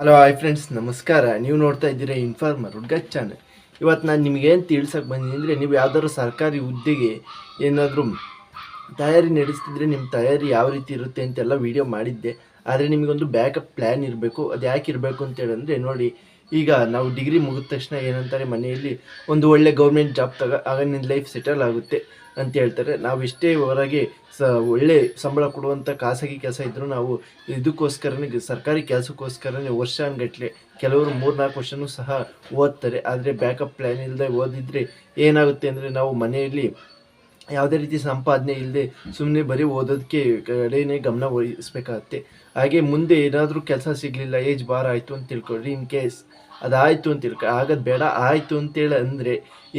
Hello hi friends ನಮಸ್ಕಾರ. ನೀವು ನೋಡ್ತಾ ಇದ್ದೀರಾ ಇನ್ಫಾರ್ಮರ್ ಹುಡ್ಗ ಚಾನಲ್ ಇವತ್ತು ನಾನು ನಿಮಗೇನು ತಿಳ್ಸಕ್ಕೆ ಬಂದಿದ್ದೀನಿ ಅಂದರೆ, ನೀವು ಯಾವ್ದಾದ್ರು ಸರ್ಕಾರಿ ಹುದ್ದೆಗೆ ಏನಾದರೂ ತಯಾರಿ ನಡೆಸ್ತಿದ್ರೆ ನಿಮ್ಮ ತಯಾರಿ ಯಾವ ರೀತಿ ಇರುತ್ತೆ ಅಂತೆಲ್ಲ ವಿಡಿಯೋ ಮಾಡಿದ್ದೆ. ಆದರೆ ನಿಮಗೊಂದು ಬ್ಯಾಕಪ್ ಪ್ಲ್ಯಾನ್ ಇರಬೇಕು. ಅದು ಯಾಕೆ ಇರಬೇಕು ಅಂತ ಹೇಳಂದರೆ ನೋಡಿ, ಈಗ ನಾವು ಡಿಗ್ರಿ ಮುಗಿದ ತಕ್ಷಣ ಏನಂತಾರೆ ಮನೆಯಲ್ಲಿ ಒಂದು ಒಳ್ಳೆ ಗೌರ್ಮೆಂಟ್ ಜಾಬ್ ತಗ, ಆಗ ನಿನ್ನ ಲೈಫ್ ಸೆಟಲ್ ಆಗುತ್ತೆ ಅಂತ ಹೇಳ್ತಾರೆ. ನಾವು ಎಷ್ಟೇ ಹೊರಗೆ ಸ, ಒಳ್ಳೆ ಸಂಬಳ ಕೊಡುವಂಥ ಖಾಸಗಿ ಕೆಲಸ ಇದ್ದರೂ ನಾವು ಇದಕ್ಕೋಸ್ಕರನೇ ಸರ್ಕಾರಿ ಕೆಲಸಕ್ಕೋಸ್ಕರನೇ ವರ್ಷಾನ್ಗಟ್ಲೆ ಕೆಲವರು ಮೂರ್ನಾಲ್ಕು ವರ್ಷನೂ ಸಹ ಓದ್ತಾರೆ. ಆದರೆ ಬ್ಯಾಕಪ್ ಪ್ಲ್ಯಾನ್ ಇಲ್ಲದೆ ಓದಿದರೆ ಏನಾಗುತ್ತೆ ಅಂದರೆ ನಾವು ಮನೆಯಲ್ಲಿ ಯಾವುದೇ ರೀತಿ ಸಂಪಾದನೆ ಇಲ್ಲದೆ ಸುಮ್ಮನೆ ಬರೀ ಓದೋದಕ್ಕೆ ಕಡೆನೇ ಗಮನ ವಹಿಸ್ಬೇಕಾಗತ್ತೆ. ಹಾಗೆ ಮುಂದೆ ಏನಾದರೂ ಕೆಲಸ ಸಿಗಲಿಲ್ಲ, ಏಜ್ ಬಾರ ಆಯಿತು ಅಂತ ತಿಳ್ಕೊಳ್ರಿ, ಇನ್ ಕೇಸ್ ಅದಾಯಿತು ಅಂತ ತಿಳ್ಕೊ, ಆಗೋದು ಬೇಡ, ಆಯಿತು ಅಂತೇಳಿ ಅಂದರೆ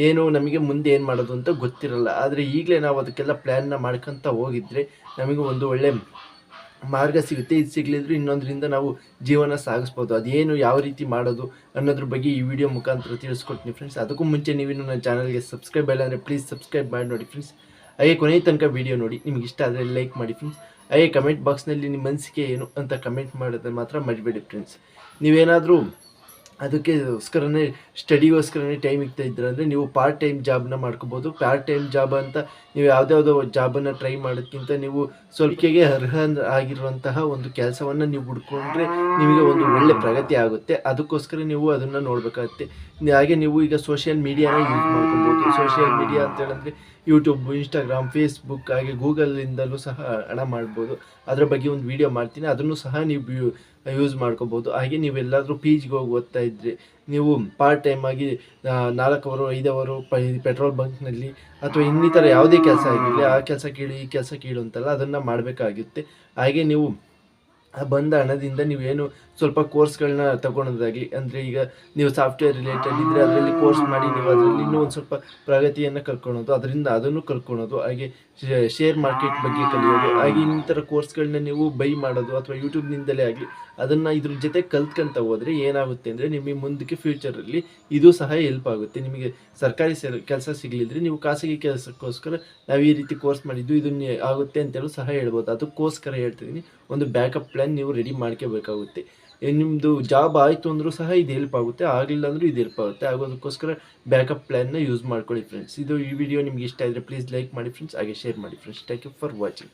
ಏನು ನಮಗೆ ಮುಂದೆ ಏನು ಮಾಡೋದು ಅಂತ ಗೊತ್ತಿರಲ್ಲ. ಆದರೆ ಈಗಲೇ ನಾವು ಅದಕ್ಕೆಲ್ಲ ಪ್ಲ್ಯಾನ್ನ ಮಾಡ್ಕೊತ ಹೋಗಿದ್ರೆ ನಮಗೆ ಒಂದು ಒಳ್ಳೆ ಮಾರ್ಗ ಸಿಗುತ್ತೆ, ಇದು ಸಿಗಲಿದ್ರು ಇನ್ನೊಂದರಿಂದ ನಾವು ಜೀವನ ಸಾಗಿಸ್ಬೋದು. ಅದೇನು ಯಾವ ರೀತಿ ಮಾಡೋದು ಅನ್ನೋದ್ರ ಬಗ್ಗೆ ಈ ವಿಡಿಯೋ ಮುಖಾಂತರ ತಿಳಿಸ್ಕೊಡ್ತೀನಿ ಫ್ರೆಂಡ್ಸ್ ಅದಕ್ಕೂ ಮುಂಚೆ ನೀವು ನನ್ನ ಚಾನಲ್ಗೆ ಸಬ್ಸ್ಕ್ರೈಬ್ ಇಲ್ಲ ಅಂದರೆ ಪ್ಲೀಸ್ ಸಬ್ಸ್ಕ್ರೈಬ್ ಮಾಡಿ ನೋಡಿ ಫ್ರೆಂಡ್ಸ್ ಹಾಗೆ ಕೊನೆಯ ತನಕ ವಿಡಿಯೋ ನೋಡಿ. ನಿಮ್ಗೆ ಇಷ್ಟ ಆದರೆ ಲೈಕ್ ಮಾಡಿ ಫ್ರೆಂಡ್ಸ್ ಹಾಗೆ ಕಮೆಂಟ್ ಬಾಕ್ಸ್ನಲ್ಲಿ ನಿಮ್ಮ ಮನಸ್ಸಿಗೆ ಏನು ಅಂತ ಕಮೆಂಟ್ ಮಾಡೋದನ್ನು ಮಾತ್ರ ಮರಿಬೇಡಿ ಫ್ರೆಂಡ್ಸ್ ನೀವೇನಾದರೂ ಅದಕ್ಕೋಸ್ಕರನೇ ಸ್ಟಡಿಗೋಸ್ಕರನೇ ಟೈಮ್ ಇಗ್ತಾ ಇದ್ರೆ ಅಂದರೆ ನೀವು ಪಾರ್ಟ್ ಟೈಮ್ ಜಾಬ್ನ ಮಾಡ್ಕೋಬೋದು. ಪಾರ್ಟ್ ಟೈಮ್ ಜಾಬ್ ಅಂತ ನೀವು ಯಾವುದ್ಯಾವುದೋ ಜಾಬನ್ನು ಟ್ರೈ ಮಾಡೋದಕ್ಕಿಂತ ನೀವು ಸ್ವಲ್ಪಗೆ ಅರ್ಹ ಆಗಿರುವಂತಹ ಒಂದು ಕೆಲಸವನ್ನು ನೀವು ಹುಡ್ಕೊಂಡ್ರೆ ನಿಮಗೆ ಒಂದು ಒಳ್ಳೆ ಪ್ರಗತಿ ಆಗುತ್ತೆ. ಅದಕ್ಕೋಸ್ಕರ ನೀವು ಅದನ್ನು ನೋಡಬೇಕಾಗುತ್ತೆ. ಹಾಗೆ ನೀವು ಈಗ ಸೋಷಿಯಲ್ ಮೀಡಿಯಾನ ಯೂಸ್ ಮಾಡ್ಕೋಬೋದು. ಸೋಷಿಯಲ್ ಮೀಡಿಯಾ ಅಂತ ಹೇಳಿದ್ರೆ ಯೂಟ್ಯೂಬ್ ಇನ್ಸ್ಟಾಗ್ರಾಮ್ ಫೇಸ್ಬುಕ್ ಹಾಗೆ ಗೂಗಲಿಂದಲೂ ಸಹ ಹಣ ಮಾಡ್ಬೋದು. ಅದರ ಬಗ್ಗೆ ಒಂದು ವಿಡಿಯೋ ಮಾಡ್ತೀನಿ. ಅದನ್ನು ಸಹ ನೀವು ಯೂಸ್ ಮಾಡ್ಕೋಬೋದು. ಹಾಗೆ ನೀವೆಲ್ಲಾದರೂ ಪಿ ಜಿಗೆ ಹೋಗಿ ಓದ್ತಾ ಇದ್ದರೆ ನೀವು ಪಾರ್ಟ್ ಟೈಮ್ ಆಗಿ ನಾಲ್ಕು ಅವರು ಐದು ಅವರು ಪೆಟ್ರೋಲ್ ಬಂಕ್ನಲ್ಲಿ ಅಥವಾ ಇನ್ನಿತರ ಯಾವುದೇ ಕೆಲಸ ಆಗಿರಲಿ, ಆ ಕೆಲಸ ಕೇಳಿ, ಈ ಕೆಲಸ ಕೇಳು ಅಂತಲ್ಲ ಅದನ್ನು ಮಾಡಬೇಕಾಗುತ್ತೆ ಹಾಗೆ ನೀವು ಬಂದ ಹಣದಿಂದ ನೀವೇನು ಸ್ವಲ್ಪ ಕೋರ್ಸ್ಗಳನ್ನ ತಗೊಳೋದಾಗಲಿ ಅಂದರೆ ಈಗ ನೀವು ಸಾಫ್ಟ್ವೇರ್ ರಿಲೇಟೆಡ್ ಇದ್ದರೆ ಅದರಲ್ಲಿ ಕೋರ್ಸ್ ಮಾಡಿ, ನೀವು ಅದರಲ್ಲಿ ಇನ್ನೂ ಒಂದು ಸ್ವಲ್ಪ ಪ್ರಗತಿಯನ್ನು ಕಲ್ಕೊಳೋದು ಅದರಿಂದ ಅದನ್ನು ಕಲ್ಕೊಳೋದು ಹಾಗೆ ಶೇರ್ ಮಾರ್ಕೆಟ್ ಬಗ್ಗೆ ಕಲಿಯೋದು, ಹಾಗೆ ಇನ್ನಿತರ ಕೋರ್ಸ್ಗಳನ್ನ ನೀವು ಬೈ ಮಾಡೋದು ಅಥವಾ ಯೂಟ್ಯೂಬ್ನಿಂದಲೇ ಆಗಲಿ, ಅದನ್ನು ಇದ್ರ ಜೊತೆ ಕಲ್ತ್ಕೊಂತ ಹೋದರೆ ಏನಾಗುತ್ತೆ ಅಂದರೆ ನಿಮಗೆ ಮುಂದಕ್ಕೆ ಫ್ಯೂಚರಲ್ಲಿ ಇದು ಸಹ ಹೆಲ್ಪ್ ಆಗುತ್ತೆ. ನಿಮಗೆ ಸರ್ಕಾರಿ ಕೆಲಸ ಸಿಗಲಿದ್ರೆ ನೀವು ಖಾಸಗಿ ಕೆಲಸಕ್ಕೋಸ್ಕರ ನಾವು ಈ ರೀತಿ ಕೋರ್ಸ್ ಮಾಡಿದ್ದು, ಇದನ್ನ ಆಗುತ್ತೆ ಅಂತೇಳಿ ಸಹ ಹೇಳ್ಬೋದು. ಅದಕ್ಕೋಸ್ಕರ ಹೇಳ್ತಿದ್ದೀನಿ ಒಂದು ಬ್ಯಾಕಪ್ ಪ್ಲ್ಯಾನ್ ನೀವು ರೆಡಿ ಮಾಡ್ಕೋಬೇಕಾಗುತ್ತೆ. ನಿಮ್ಮದು ಜಾಬ್ ಆಯಿತು ಅಂದರೂ ಸಹ ಇದು ಹೆಲ್ಪ್ ಆಗುತ್ತೆ. ಆಗಲಿಲ್ಲ ಅಂದರೂ ಇದು ಹೆಲ್ಪ್ ಆಗುತ್ತೆ. ಆಗೋದಕ್ಕೋಸ್ಕರ ಬ್ಯಾಕಪ್ ಪ್ಲ್ಯಾನ್ನ ಯೂಸ್ ಮಾಡ್ಕೊಳ್ಳಿ ಫ್ರೆಂಡ್ಸ್ ಇದು ಈ ವಿಡಿಯೋ ನಿಮ್ಗೆ ಇಷ್ಟ ಆದರೆ ಪ್ಲೀಸ್ ಲೈಕ್ ಮಾಡಿ ಫ್ರೆಂಡ್ಸ್ ಹಾಗೆ ಶೇರ್ ಮಾಡಿ friends thank you for watching